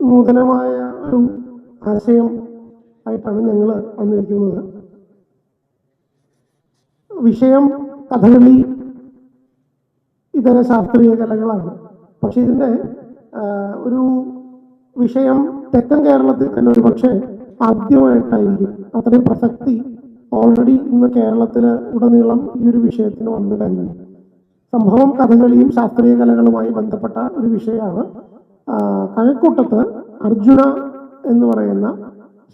നൂതനമായ ഒരു ആശയം ആയിട്ടാണ് ഞങ്ങൾ വന്നിരിക്കുന്നത്. വിഷയം കഥകളി ഇതര ശാസ്ത്രീയ കലകളാണ്. പക്ഷെ ഇതിന്റെ ഒരു വിഷയം തെക്കൻ കേരളത്തിൽ തന്നെ ഒരു പക്ഷേ ആദ്യമായിട്ടായിരിക്കും. അത്രയും പ്രസക്തി ഓൾറെഡി ഇന്ന് കേരളത്തിൽ ഉടനീളം ഈ ഒരു വിഷയത്തിന് വന്നു കഴിഞ്ഞു. സംഭവം കഥകളിയും ശാസ്ത്രീയ കലകളുമായി ബന്ധപ്പെട്ട ഒരു വിഷയമാണ്. കഴക്കൂട്ടത്ത് അർജുന എന്ന് പറയുന്ന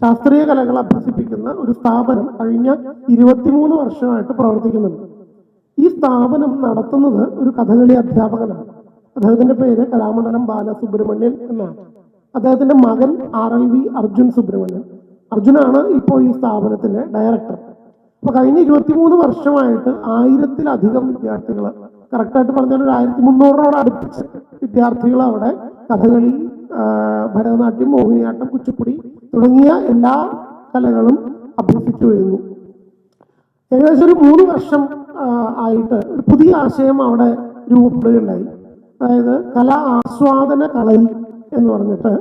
ശാസ്ത്രീയ കലകൾ അഭ്യസിപ്പിക്കുന്ന ഒരു സ്ഥാപനം കഴിഞ്ഞ ഇരുപത്തിമൂന്ന് വർഷമായിട്ട് പ്രവർത്തിക്കുന്നുണ്ട്. ഈ സ്ഥാപനം നടത്തുന്നത് ഒരു കഥകളി അധ്യാപകനാണ്. അദ്ദേഹത്തിന്റെ പേര് കലാമണ്ഡലം ബാലസുബ്രഹ്മണ്യൻ എന്നാണ്. അദ്ദേഹത്തിന്റെ മകൻ R L V Arjun Subrahmanyan. അർജുനാണ് ഇപ്പോൾ ഈ സ്ഥാപനത്തിന്റെ ഡയറക്ടർ. അപ്പൊ കഴിഞ്ഞ ഇരുപത്തിമൂന്ന് വർഷമായിട്ട് ആയിരത്തിലധികം വിദ്യാർത്ഥികൾ കറക്റ്റായിട്ട് പറഞ്ഞാൽ ഒരു ആയിരത്തി മുന്നൂറിനോട് അടുപ്പിച്ച് വിദ്യാർത്ഥികൾ അവിടെ കഥകളി ഭരതനാട്യം മോഹിനിയാട്ടം കുച്ചിപ്പുടി തുടങ്ങിയ എല്ലാ കലകളും അഭ്യസിച്ചു വരുന്നു. ഏകദേശം ഒരു മൂന്ന് വർഷം ആയിട്ട് ഒരു പുതിയ ആശയം അവിടെ രൂപപ്പെടുകയുണ്ടായി. അതായത് കലാ ആസ്വാദന കളരി എന്ന് പറഞ്ഞിട്ട്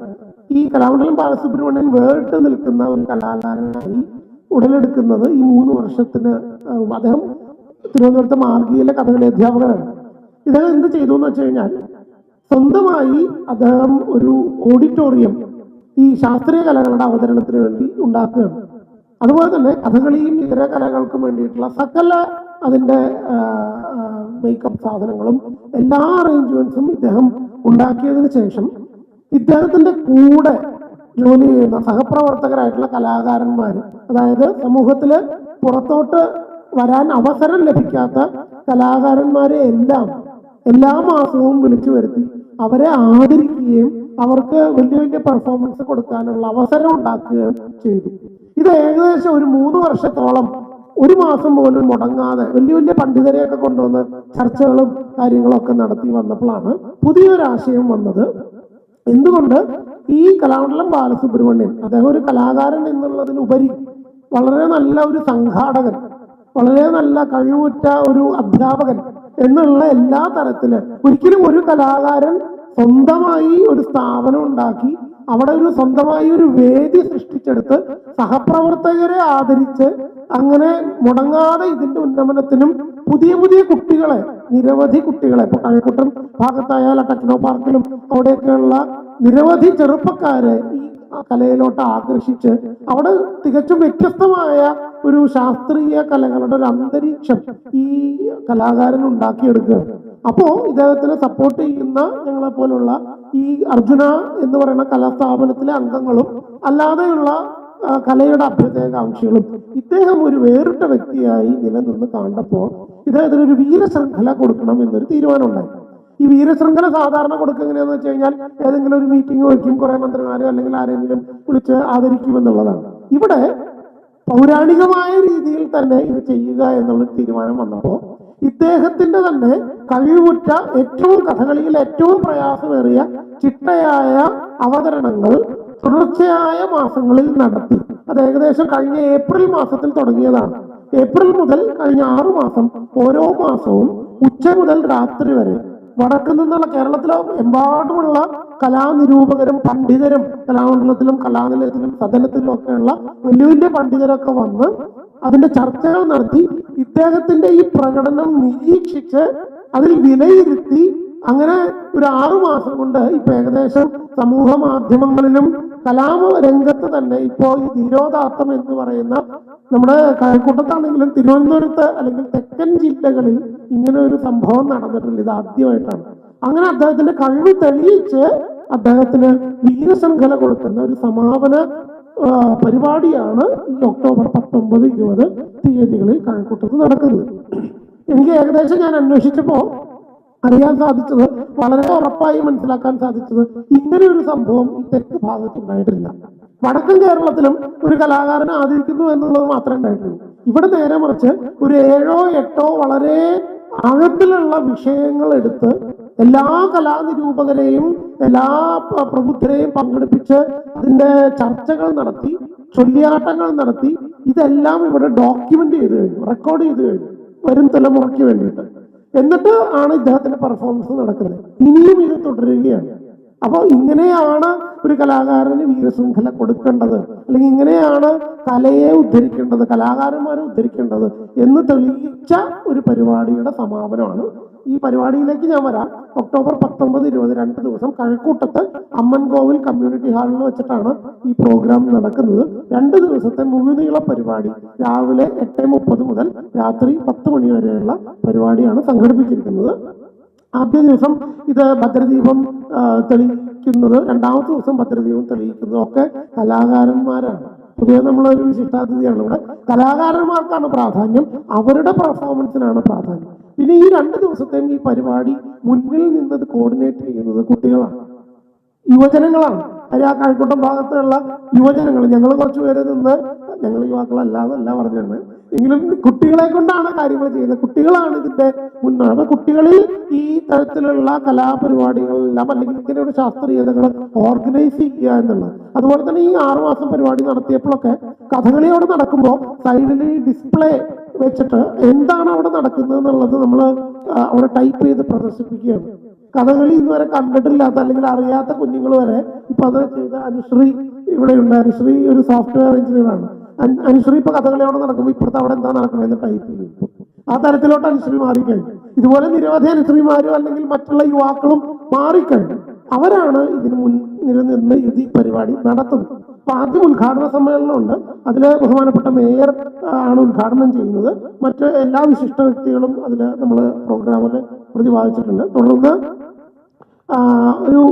ഈ കലാമണ്ഡലം ബാലസുബ്രഹ്മണ്യൻ വേറിട്ട് നിൽക്കുന്ന ഒരു കലാകാരനായി ഉടലെടുക്കുന്നത് ഈ മൂന്ന് വർഷത്തിന് അദ്ദേഹം തിരുവനന്തപുരത്തെ മാർഗീയിലെ കഥകളി അധ്യാപകനാണ്. ഇദ്ദേഹം എന്ത് ചെയ്തു എന്ന് വെച്ച് കഴിഞ്ഞാൽ സ്വന്തമായി അദ്ദേഹം ഒരു ഓഡിറ്റോറിയം ഈ ശാസ്ത്രീയ കലകളുടെ അവതരണത്തിന് വേണ്ടി ഉണ്ടാക്കുകയാണ്. അതുപോലെ തന്നെ കഥകളിയും ഇതര കലകൾക്കും വേണ്ടിയിട്ടുള്ള സകല അതിന്റെ മേക്കപ്പ് സാധനങ്ങളും എല്ലാ അറേഞ്ച്മെന്റ്സും ഇദ്ദേഹം ഉണ്ടാക്കിയതിനു ശേഷം ഇദ്ദേഹത്തിന്റെ കൂടെ ജോലി ചെയ്യുന്ന സഹപ്രവർത്തകരായിട്ടുള്ള കലാകാരന്മാർ അതായത് സമൂഹത്തിൽ പുറത്തോട്ട് വരാൻ അവസരം ലഭിക്കാത്ത കലാകാരന്മാരെ എല്ലാം എല്ലാ മാസവും വിളിച്ചു വരുത്തി അവരെ ആദരിക്കുകയും അവർക്ക് വലിയ വലിയ പെർഫോമൻസ് കൊടുക്കാനുള്ള അവസരം ഉണ്ടാക്കുകയും ചെയ്തു. ഇത് ഏകദേശം ഒരു മൂന്ന് വർഷത്തോളം ഒരു മാസം പോലും മുടങ്ങാതെ വലിയ വലിയ പണ്ഡിതരെയൊക്കെ കൊണ്ടുവന്ന് ചർച്ചകളും കാര്യങ്ങളൊക്കെ നടത്തി വന്നപ്പോഴാണ് പുതിയൊരാശയം വന്നത്. എന്തുകൊണ്ട് ഈ കലാമണ്ഡലം ബാലസുബ്രഹ്മണ്യൻ അദ്ദേഹം ഒരു കലാകാരൻ എന്നുള്ളതിനുപരി വളരെ നല്ല ഒരു സംഘാടകൻ വളരെ നല്ല കഴിവുറ്റ ഒരു അധ്യാപകൻ എന്നുള്ള എല്ലാ തരത്തിൽ ഒരിക്കലും ഒരു കലാകാരൻ സ്വന്തമായി ഒരു സ്ഥാപനം ഉണ്ടാക്കി അവിടെ ഒരു സ്വന്തമായി ഒരു വേദി സൃഷ്ടിച്ചെടുത്ത് സഹപ്രവർത്തകരെ ആദരിച്ച് അങ്ങനെ മുടങ്ങാതെ ഇതിന്റെ ഉന്നമനത്തിനും പുതിയ പുതിയ കുട്ടികളെ നിരവധി കുട്ടികളെ ഇപ്പൊ കഴക്കൂട്ടം ഭാഗത്തായാലും ടെക്നോ പാർക്കിലും അവിടെയൊക്കെയുള്ള നിരവധി ചെറുപ്പക്കാരെ ഈ കലയിലോട്ട് ആകർഷിച്ച് അവിടെ തികച്ചും വ്യത്യസ്തമായ ഒരു ശാസ്ത്രീയ കലകളുടെ ഒരു അന്തരീക്ഷം ഈ കലാകാരൻ ഉണ്ടാക്കിയെടുക്കുകയാണ് അപ്പോ ഇദ്ദേഹത്തിനെ സപ്പോർട്ട് ചെയ്യുന്ന ഞങ്ങളെ പോലുള്ള ഈ അർജുന എന്ന് പറയുന്ന കലാസ്ഥാപനത്തിലെ അംഗങ്ങളും അല്ലാതെയുള്ള കലയുടെ അഭ്യുദയകാംക്ഷികളും ഇദ്ദേഹം ഒരു വേറിട്ട വ്യക്തിയായി നിലനിന്ന് കണ്ടപ്പോൾ ഇദ്ദേഹത്തിന് ഒരു വീരശൃംഖല കൊടുക്കണം എന്നൊരു തീരുമാനം ഉണ്ടായി ഈ വീരശൃംഖല സാധാരണ കൊടുക്കുക എങ്ങനെയാന്ന് വെച്ച് കഴിഞ്ഞാൽ ഏതെങ്കിലും ഒരു മീറ്റിംഗ് വയ്ക്കും കുറെ മന്ത്രിമാരോ അല്ലെങ്കിൽ ആരെങ്കിലും വിളിച്ച് ആദരിക്കും എന്നുള്ളതാണ്. ഇവിടെ പൗരാണികമായ രീതിയിൽ തന്നെ ഇത് ചെയ്യുക എന്നുള്ള തീരുമാനം വന്നപ്പോൾ ഇദ്ദേഹത്തിന്റെ തന്നെ കഴിവുറ്റ ഏറ്റവും കഥകളിയിൽ ഏറ്റവും പ്രയാസമേറിയ ചിട്ടയായ അവതരണങ്ങൾ തുടർച്ചയായ മാസങ്ങളിൽ നടത്തി. അത് ഏകദേശം കഴിഞ്ഞ ഏപ്രിൽ മാസത്തിൽ തുടങ്ങിയതാണ്. ഏപ്രിൽ മുതൽ കഴിഞ്ഞ ആറു മാസം ഓരോ മാസവും ഉച്ച മുതൽ രാത്രി വരെ വടക്ക് നിന്നുള്ള കേരളത്തിലെ എമ്പാടുമുള്ള കലാനിരൂപകരും പണ്ഡിതരും കലാമണ്ഡലത്തിലും കലാനിലയത്തിലും സദനത്തിലും ഒക്കെയുള്ള വലിയ വലിയ പണ്ഡിതരൊക്കെ വന്ന് അതിന്റെ ചർച്ചകൾ നടത്തി ഇദ്ദേഹത്തിന്റെ ഈ പ്രകടനം നിരീക്ഷിച്ച് അതിൽ വിലയിരുത്തി അങ്ങനെ ഒരു ആറു മാസം കൊണ്ട് ഇപ്പൊ ഏകദേശം സമൂഹ മാധ്യമങ്ങളിലും കലാമ രംഗത്ത് തന്നെ ഇപ്പോ ഈ ധീരോദാത്തം എന്ന് പറയുന്ന നമ്മുടെ കഴക്കൂട്ടത്താണെങ്കിലും തിരുവനന്തപുരത്ത് അല്ലെങ്കിൽ തെക്കൻ ജില്ലകളിൽ ഇങ്ങനെ ഒരു സംഭവം നടന്നിട്ടില്ല ഇത് ആദ്യമായിട്ടാണ്. അങ്ങനെ അദ്ദേഹത്തിന്റെ കഴിവ് തെളിയിച്ച് അദ്ദേഹത്തിന് വീരശൃംഖല കൊടുക്കുന്ന ഒരു സമാപന പരിപാടിയാണ് ഈ ഒക്ടോബർ പത്തൊമ്പത് ഇരുപത് തീയതികളിൽ കഴക്കൂട്ടത്ത് നടക്കുന്നത്. എനിക്ക് ഏകദേശം ഞാൻ അന്വേഷിച്ചപ്പോ അറിയാൻ സാധിച്ചത് വളരെ ഉറപ്പായി മനസ്സിലാക്കാൻ സാധിച്ചത് ഇങ്ങനെ ഒരു സംഭവം ഈ തെക്ക് ഭാഗത്ത് ഉണ്ടായിട്ടില്ല. വടക്കൻ കേരളത്തിലും ഒരു കലാകാരനെ ആദരിക്കുന്നു എന്നുള്ളത് മാത്രമേ ഉണ്ടായിട്ടുള്ളൂ. ഇവിടെ നേരെ മറിച്ച് ഒരു ഏഴോ എട്ടോ വളരെ ആഴത്തിലുള്ള വിഷയങ്ങൾ എടുത്ത് എല്ലാ കലാനിരൂപകരെയും എല്ലാ പ്രബുദ്ധരെയും പങ്കെടുപ്പിച്ച് അതിന്റെ ചർച്ചകൾ നടത്തി ചൊല്ലിയാട്ടങ്ങൾ നടത്തി ഇതെല്ലാം ഇവിടെ ഡോക്യുമെന്റ് ചെയ്ത് കഴിഞ്ഞു റെക്കോർഡ് ചെയ്ത് കഴിഞ്ഞു വരും തലമുറയ്ക്ക് വേണ്ടിയിട്ട്. എന്നിട്ട് ആണ് ഇദ്ദേഹത്തിന്റെ പെർഫോമൻസ് നടക്കുന്നത്. ഇനിയും ഇത് തുടരുകയാണ്. അപ്പോൾ ഇങ്ങനെയാണ് ഒരു കലാകാരന് വീരശൃംഖല കൊടുക്കേണ്ടത്. അല്ലെങ്കിൽ ഇങ്ങനെയാണ് കലയെ ഉദ്ധരിക്കേണ്ടത് കലാകാരന്മാരെ ഉദ്ധരിക്കേണ്ടത് എന്ന് തെളിയിച്ച ഒരു പരിപാടിയുടെ സമാപനമാണ് ഈ പരിപാടിയിലേക്ക് ഞാൻ വരാം. ഒക്ടോബർ പത്തൊമ്പത് ഇരുപത് രണ്ട് ദിവസം കഴക്കൂട്ടത്ത് അമ്മൻകോവിൽ കമ്മ്യൂണിറ്റി ഹാളിൽ വെച്ചിട്ടാണ് ഈ പ്രോഗ്രാം നടക്കുന്നത്. രണ്ട് ദിവസത്തെ മുഴുനീള പരിപാടി. രാവിലെ എട്ട് മുപ്പത് മുതൽ രാത്രി പത്ത് മണി വരെയുള്ള പരിപാടിയാണ് സംഘടിപ്പിച്ചിരിക്കുന്നത്. ആദ്യ ദിവസം ഇത് ഭദ്രദീപം തെളിയിക്കുന്നത് രണ്ടാമത്തെ ദിവസം ഭദ്രദീപം തെളിയിക്കുന്നതും ഒക്കെ കലാകാരന്മാരാണ്. പൊതുവെ നമ്മളൊരു വിശിഷ്ടാതിഥിയാണ്. ഇവിടെ കലാകാരന്മാർക്കാണ് പ്രാധാന്യം. അവരുടെ പെർഫോമൻസിനാണ് പ്രാധാന്യം. പിന്നെ ഈ രണ്ട് ദിവസത്തെയും ഈ പരിപാടി മുന്നിൽ നിന്നത് കോർഡിനേറ്റ് ചെയ്യുന്നത് കുട്ടികളാണ്. യുവജനങ്ങളാണ്. അതിൽ ആ കഴക്കൂട്ടം ഭാഗത്തുള്ള യുവജനങ്ങൾ. ഞങ്ങൾ കുറച്ചുപേരെ നിന്ന് ഞങ്ങൾ യുവാക്കളല്ലാതല്ല പറഞ്ഞത് എങ്കിലും കുട്ടികളെ കൊണ്ടാണ് കാര്യങ്ങൾ ചെയ്യുന്നത്. കുട്ടികളാണ് ഇതിന്റെ മുന്നാണ് അപ്പൊ കുട്ടികളിൽ ഈ തരത്തിലുള്ള കലാപരിപാടികളെല്ലാം അല്ലെങ്കിൽ ഇങ്ങനെയുള്ള ശാസ്ത്രീയതകൾ ഓർഗനൈസ് ചെയ്യുക എന്നുള്ളത്. അതുപോലെ തന്നെ ഈ ആറുമാസം പരിപാടി നടത്തിയപ്പോഴൊക്കെ കഥകളിയോട് നടക്കുമ്പോൾ സൈഡിൽ ഡിസ്പ്ലേ വെച്ചിട്ട് എന്താണ് അവിടെ നടക്കുന്നത് എന്നുള്ളത് നമ്മൾ അവിടെ ടൈപ്പ് ചെയ്ത് പ്രദർശിപ്പിക്കുകയാണ്. കഥകളി ഇന്നുവരെ കണ്ടിട്ടില്ലാത്ത അല്ലെങ്കിൽ അറിയാത്ത കുഞ്ഞുങ്ങൾ വരെ ഇപ്പൊ അത് ചെയ്ത അനുശ്രീ ഇവിടെ ഉണ്ട്. അനുശ്രീ ഒരു സോഫ്റ്റ്വെയർ അൻ- അനുശ്രീ ഇപ്പൊ കഥകളി അവിടെ നടക്കുമ്പോൾ ഇപ്പോഴത്തെ അവിടെ എന്താ നടക്കുന്നത് എന്ന് ടൈപ്പ് ആ തരത്തിലോട്ട് അനുശ്രീ മാറിക്കഴിഞ്ഞു. ഇതുപോലെ നിരവധി അനുശ്രീമാരും അല്ലെങ്കിൽ മറ്റുള്ള യുവാക്കളും മാറിക്കഴിഞ്ഞു. അവരാണ് ഇതിന് മുന്നിൽ നിന്ന് ഈ പരിപാടി നടത്തുന്നത്. അപ്പൊ ആദ്യം ഉദ്ഘാടന സമ്മേളനമുണ്ട്. അതിൽ ബഹുമാനപ്പെട്ട മേയർ ആണ് ഉദ്ഘാടനം ചെയ്യുന്നത്. മറ്റ് എല്ലാ വിശിഷ്ട വ്യക്തികളും അതിൽ നമ്മൾ പ്രോഗ്രാമിൽ പ്രതിപാദിച്ചിട്ടുണ്ട്. തുടർന്ന് ഒരു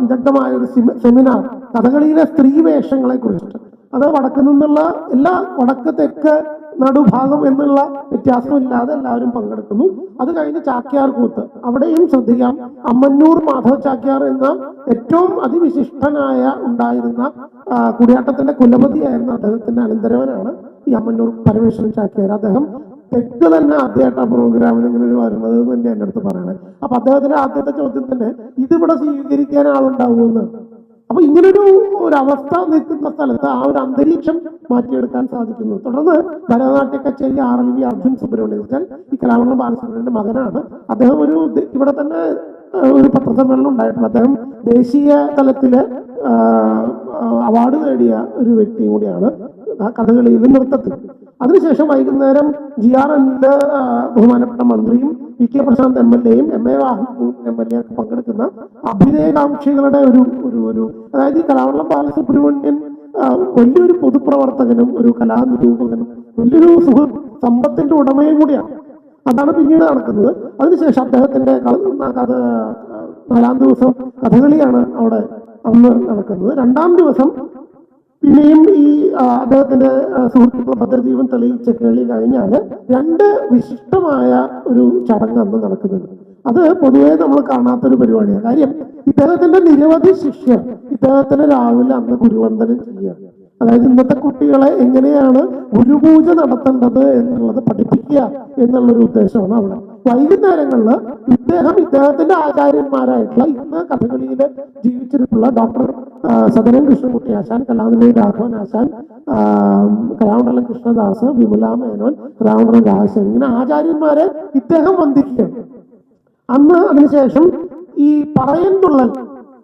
വിദഗ്ധമായ ഒരു സെമിനാർ കഥകളിയിലെ സ്ത്രീ വേഷങ്ങളെ കുറിച്ചിട്ട്. അത് വടക്ക് നിന്നുള്ള എല്ലാ വടക്ക് തെക്ക് നടുഭാഗം എന്നുള്ള വ്യത്യാസമില്ലാതെ എല്ലാവരും പങ്കെടുക്കുന്നു. അത് കഴിഞ്ഞ് ചാക്യാർ കൂത്ത്. അവിടെയും ശ്രദ്ധിക്കാം. അമ്മന്നൂർ മാധവ ചാക്യാർ എന്ന ഏറ്റവും അതിവിശിഷ്ടനായ ഉണ്ടായിരുന്ന കുടിയാട്ടത്തിന്റെ കുലപതിയായിരുന്ന അദ്ദേഹത്തിന്റെ അനന്തരവനാണ് ഈ അമ്മന്നൂർ പരമേശ്വരൻ ചാക്യാർ. അദ്ദേഹം തെക്ക് തന്നെ ആദ്യമായിട്ട് ആ പ്രോഗ്രാമിന് ഇങ്ങനെ ഒരു വരുന്നത് തന്നെ എന്റെ അടുത്ത് പറയണേ. അപ്പൊ അദ്ദേഹത്തിന്റെ ആദ്യത്തെ ചോദ്യം തന്നെ ഇതിവിടെ സ്വീകരിക്കാൻ ആളുണ്ടാവുമെന്ന് അപ്പൊ ഇങ്ങനൊരു ഒരു അവസ്ഥ നിൽക്കുന്ന സ്ഥലത്ത് ആ ഒരു അന്തരീക്ഷം മാറ്റിയെടുക്കാൻ സാധിക്കുന്നു. തുടർന്ന് ഭരതനാട്യ കച്ചേരി R L V Arjun Subramanyam വെച്ചാൽ ഈ കലാമണ്ഡലം ബാലസുബ്രഹ്മണ്യന്റെ മകനാണ്. അദ്ദേഹം ഒരു ഇവിടെ തന്നെ ഒരു പത്രസമ്മേളനം ഉണ്ടായിട്ടുണ്ട്. അദ്ദേഹം ദേശീയ തലത്തിൽ അവാർഡ് നേടിയ ഒരു വ്യക്തിയും കൂടിയാണ്. കഥകളിയിലും നൃത്തത്തിൽ. അതിനുശേഷം വൈകുന്നേരം ജി ആർ എന്റെ ബഹുമാനപ്പെട്ട മന്ത്രിയും P K Prashant M L എയും M A Wahid M L A ഒക്കെ പങ്കെടുക്കുന്ന അഭിനയകാംക്ഷികളുടെ ഒരു ഒരു ഒരു അതായത് ഈ കലാവള്ളം ബാലസുബ്രഹ്മണ്യൻ വലിയൊരു പൊതുപ്രവർത്തകനും ഒരു കലാനിരൂപകനും വലിയൊരു സുഹൃത്ത് സമ്പത്തിന്റെ ഉടമയും കൂടിയാണ്. അതാണ് പിന്നീട് നടക്കുന്നത്. അതിനുശേഷം അദ്ദേഹത്തിന്റെ നാലാം ദിവസം കഥകളിയാണ് അവിടെ അന്ന് നടക്കുന്നത്. രണ്ടാം ദിവസം പിന്നെയും ഈ അദ്ദേഹത്തിന്റെ സുഹൃത്തുക്കളെ ഭദ്രദീപം തെളിയിച്ച കേളി കഴിഞ്ഞാൽ രണ്ട് വിശിഷ്ടമായ ഒരു ചടങ്ങ് അന്ന് നടക്കുന്നുണ്ട്. അത് പൊതുവെ നമ്മൾ കാണാത്തൊരു പരിപാടിയാണ്. കാര്യം ഇദ്ദേഹത്തിന്റെ നിരവധി ശിഷ്യർ ഇദ്ദേഹത്തിന് രാവിലെ അന്ന് ഗുരുവന്ദനം ചെയ്യുക അതായത് ഇന്നത്തെ കുട്ടികളെ എങ്ങനെയാണ് ഗുരുപൂജ നടത്തേണ്ടത് എന്നുള്ളത് പഠിപ്പിക്കുക എന്നുള്ളൊരു ഉദ്ദേശമാണ് അവിടെ. വൈകുന്നേരങ്ങളിൽ ഇദ്ദേഹം ഇദ്ദേഹത്തിന്റെ ആചാര്യന്മാരായിട്ടുള്ള ഇന്ന് കഥകളിയിൽ ജീവിച്ചിട്ടുള്ള ഡോക്ടർ സദനൻ കൃഷ്ണൻകുട്ടി ആശാൻ കലാനിലയ രാഘവൻ ആശാൻ കലാമണ്ഡലം കൃഷ്ണദാസ് വിമല മേനോൻ കലാമണ്ഡലം രാജശേഖരൻ ഇങ്ങനെ ആചാര്യന്മാരെ ഇദ്ദേഹം വന്ദിക്കുകയാണ് അന്ന് അതിനുശേഷം ഈ പറയൻതുള്ളൽ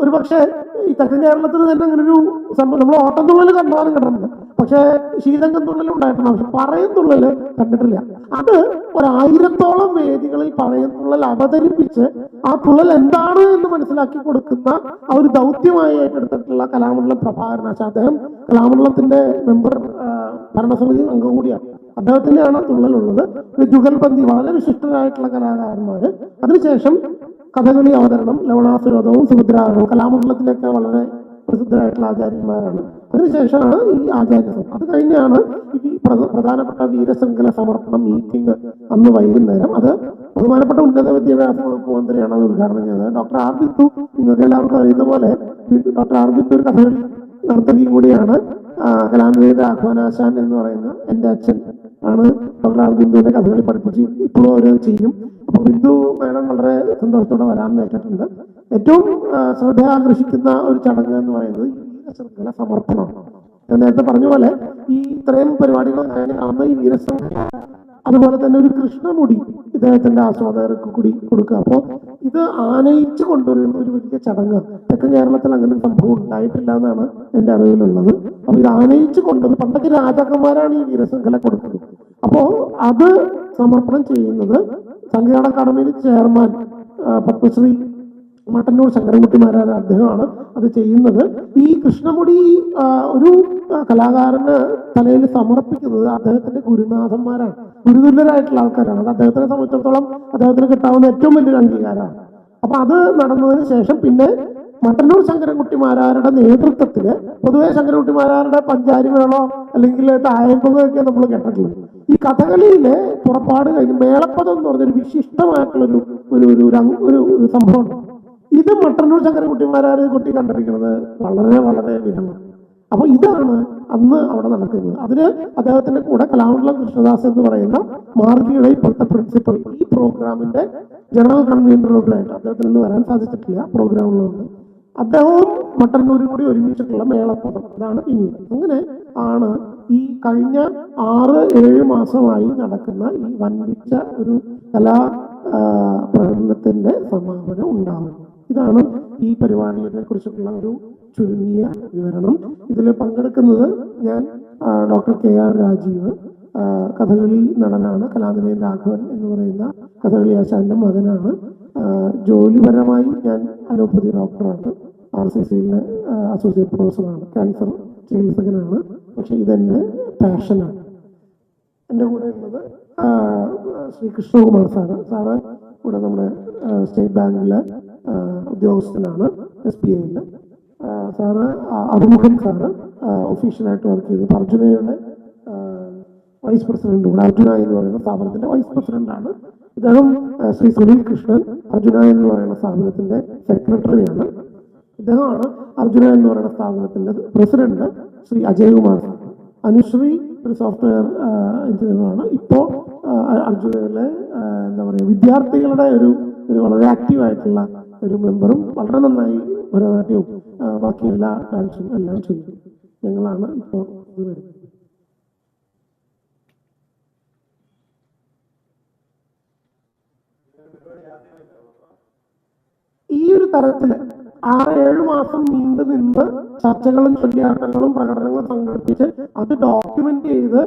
ഒരു പക്ഷേ ഈ തെക്കൻ കേരളത്തിൽ തന്നെ അങ്ങനെ ഒരു നമ്മൾ ഓട്ടംതുള്ളൽ കണ്ടാലും കണ്ടിട്ടുണ്ട് പക്ഷേ ശീതങ്കം തുള്ളൽ ഉണ്ടായിട്ടുണ്ട് പക്ഷെ പറയൻതുള്ളൽ കണ്ടിട്ടില്ല. അത് ഒരായിരത്തോളം വേദികളിൽ പറയും തുള്ളൽ അവതരിപ്പിച്ച് ആ തുള്ളൽ എന്താണ് എന്ന് മനസ്സിലാക്കി കൊടുക്കുന്ന ആ ഒരു ദൗത്യമായി ഏറ്റെടുത്തിട്ടുള്ള കലാമണ്ഡലം പ്രഭാകരനാശ അദ്ദേഹം കലാമണ്ഡലത്തിന്റെ മെമ്പർ ഭരണസമിതി അംഗം കൂടിയാണ്. അദ്ദേഹത്തിന്റെയാണ് തുള്ളലുള്ളത്. ജുഗൽബന്ദി വളരെ വിശിഷ്ടരായിട്ടുള്ള കലാകാരന്മാര്. അതിനുശേഷം കഥകളി അവതരണം ലവണാസുരതവും സുഭദ്രാകരവും കലാമണ്ഡലത്തിലൊക്കെ വളരെ പ്രസിദ്ധരായിട്ടുള്ള ആചാര്യന്മാരാണ്. അതിനുശേഷമാണ് ഈ ആചാര്യസം അത് കഴിഞ്ഞാണ് ഈ പ്ര- പ്രധാനപ്പെട്ട വീരശൃംഖല സമർപ്പണം മീറ്റിംഗ് അന്ന് വൈകുന്നേരം. അത് ബഹുമാനപ്പെട്ട ഉന്നത വിദ്യാഭ്യാസ വകുപ്പ് മന്ത്രിയാണ് അത് ഉദ്ഘാടനം ചെയ്തത്. ഡോക്ടർ ആർ ബിന്ദു നിങ്ങൾക്ക് എല്ലാവർക്കും അറിയുന്ന പോലെ ഡോക്ടർ ആർ ബിന്ദു ഒരു കഥകളി നർത്തകിയും കൂടിയാണ്. കലാനിധി ആഹ്വാനാശാൻ എന്ന് പറയുന്ന എന്റെ അച്ഛൻ ആണ് അവിടെ ബിന്ദുവിന്റെ കഥകളി പഠിപ്പിച്ച് ഇപ്പോഴും അവർ ചെയ്യും. അപ്പൊ ബിന്ദു മേഡം വളരെ സന്തോഷത്തോടെ വരാൻ നേട്ടിട്ടുണ്ട് ഏറ്റവും ശ്രദ്ധ ആകർഷിക്കുന്ന ഒരു ചടങ്ങ് എന്ന് പറയുന്നത് ഈ സമർപ്പണമാണ് ഞാൻ നേരത്തെ പറഞ്ഞ പോലെ ഈ ഇത്രയും പരിപാടികൾ അന്ന് ഈ വീരശൃംഖല അതുപോലെ തന്നെ ഒരു കൃഷ്ണമുടി ഇദ്ദേഹത്തിന്റെ ആസ്വാദകർക്ക് കൂടി കൊടുക്കുക. അപ്പോൾ ഇത് ആനയിച്ചു കൊണ്ടുവരുന്ന ഒരു വലിയ ചടങ്ങ്. തെക്കൻ കേരളത്തിൽ അങ്ങനെ ഒരു സംഭവം ഉണ്ടായിട്ടില്ല എന്നാണ് എന്റെ അറിവിലുള്ളത്. അപ്പൊ ഇത് ആനയിച്ചു കൊണ്ടത് പണ്ടൊക്കെ രാജാക്കന്മാരാണ് ഈ വീരശൃംഖല കൊടുത്തത്. അപ്പോ അത് സമർപ്പണം ചെയ്യുന്നത് സംഘടന അക്കാദമിയിൽ ചെയർമാൻ പത്മശ്രീ മട്ടന്നൂർ ശങ്കരൻകുട്ടിമാരായ അദ്ദേഹമാണ് അത് ചെയ്യുന്നത്. ഈ കൃഷ്ണമുടി ഒരു കലാകാരന് തലയിൽ സമർപ്പിക്കുന്നത് അദ്ദേഹത്തിന്റെ ഗുരുനാഥന്മാരാണ്. ഗുരുതുല്യരായിട്ടുള്ള ആൾക്കാരാണ്. അത് അദ്ദേഹത്തിനെ സംബന്ധിച്ചിടത്തോളം അദ്ദേഹത്തിന് കിട്ടാവുന്ന ഏറ്റവും വലിയൊരു അംഗീകാരമാണ്. അപ്പൊ അത് നടന്നതിന് ശേഷം പിന്നെ മട്ടന്നൂർ ശങ്കരൻകുട്ടിമാരാരുടെ നേതൃത്വത്തിൽ പൊതുവെ ശങ്കരൻകുട്ടിമാരാരുടെ പഞ്ചാരികളോ അല്ലെങ്കിൽ തായമ്പൊക്കെ നമ്മൾ കേട്ടിട്ടുണ്ട് ഈ കഥകളിയിലെ പുറപ്പാട് കഴിഞ്ഞ് മേളപ്പദം എന്ന് പറഞ്ഞൊരു വിശിഷ്ടമായിട്ടുള്ളൊരു ഒരു ഒരു ഒരു സംഭവമുണ്ട്. ഇത് മട്ടന്നൂർ ശങ്കരൻകുട്ടിമാരാർ കുട്ടി കണ്ടിരിക്കുന്നത്. വളരെ വളരെ വിരളമാണ്. അപ്പൊ ഇതാണ് അന്ന് അവിടെ നടക്കുന്നത്. അതിന് അദ്ദേഹത്തിന്റെ കൂടെ കലാമണ്ഡലം കൃഷ്ണദാസ് എന്ന് പറയുന്ന മാർഗിയുടെ ഇപ്പോഴത്തെ പ്രിൻസിപ്പൽ ഈ പ്രോഗ്രാമിന്റെ ജനറൽ കൺവീനറോടായിട്ട് അദ്ദേഹത്തിന് ഇന്ന് വരാൻ സാധിച്ചിട്ടില്ല പ്രോഗ്രാമുള്ളതുകൊണ്ട് അദ്ദേഹവും മട്ടന്നൂരും കൂടി ഒരുമിച്ചിട്ടുള്ള മേളപ്പദം അതാണ് പിന്നീട്. അങ്ങനെ ആണ് ഈ കഴിഞ്ഞ ആറ് ഏഴ് മാസമായി നടക്കുന്ന ഈ വൻപിച്ച ഒരു കലാ പ്രകടനത്തിന്റെ സമാപനം ഉണ്ടാകുന്നത് ഇതാണ് ഈ പരിപാടിയെ കുറിച്ചിട്ടുള്ള ഒരു ചുരുങ്ങിയ വിവരണം. ഇതിൽ പങ്കെടുക്കുന്നത് ഞാൻ doctor K R Rajeev. Kathakali നടനാണ് കലാനിലയൻ രാഘവൻ എന്ന് പറയുന്ന കഥകളി ആശാന്റെ മകനാണ്. ജോലിപരമായി ഞാൻ അലോപ്പതി ഡോക്ടറാണ്. ആർ സി സിയിലെ അസോസിയേറ്റ് പ്രൊഫസറാണ്. ക്യാൻസർ ചികിത്സകനാണ്. പക്ഷെ ഇതെന്റെ പാഷനാണ്. എന്റെ കൂടെ ഉള്ളത് ശ്രീ കൃഷ്ണകുമാർ സാറ്. സാറ് ഇവിടെ നമ്മുടെ സ്റ്റേറ്റ് ബാങ്കിലെ ഉദ്യോഗസ്ഥനാണ് എസ് ബി ഐയിൽ. സാറ് അഭിമുഖൻ സാറ് ഒഫീഷ്യലായിട്ട് വർക്ക് ചെയ്തു അർജുനയുടെ വൈസ് പ്രസിഡന്റ് കൂടെ അർജുന എന്ന് പറയുന്ന സ്ഥാപനത്തിന്റെ വൈസ് പ്രസിഡന്റാണ്. ഇദ്ദേഹം ശ്രീ സുനിൽ കൃഷ്ണൻ അർജുന എന്ന് പറയുന്ന സ്ഥാപനത്തിന്റെ സെക്രട്ടറിയാണ്. ഇദ്ദേഹമാണ് അർജുന എന്ന് പറയുന്ന സ്ഥാപനത്തിന്റെ പ്രസിഡന്റ് ശ്രീ അജയകുമാർ സാർ. അനുശ്രീ ഒരു സോഫ്റ്റ്വെയർ എഞ്ചിനീയറാണ്. ഇപ്പോൾ അർജുനയിലെ എന്താ പറയുക വിദ്യാർത്ഥികളുടെ ഒരു ഒരു വളരെ ആക്റ്റീവ് ആയിട്ടുള്ള ഒരു മെമ്പറും വളരെ നന്നായി ഭരതനാട്യവും ബാക്കി എല്ലാ ഡാൻസും എല്ലാം ചെയ്തു. ഞങ്ങളാണ് ഇപ്പോൾ ഈ ഒരു തരത്തിൽ ആറ് ഏഴ് മാസം നീണ്ടു നിന്ന് ചർച്ചകളും ചൊല്ലിയാട്ടങ്ങളും പ്രകടനങ്ങളും സംഘടിപ്പിച്ച് അത് ഡോക്യുമെന്റ് ചെയ്ത്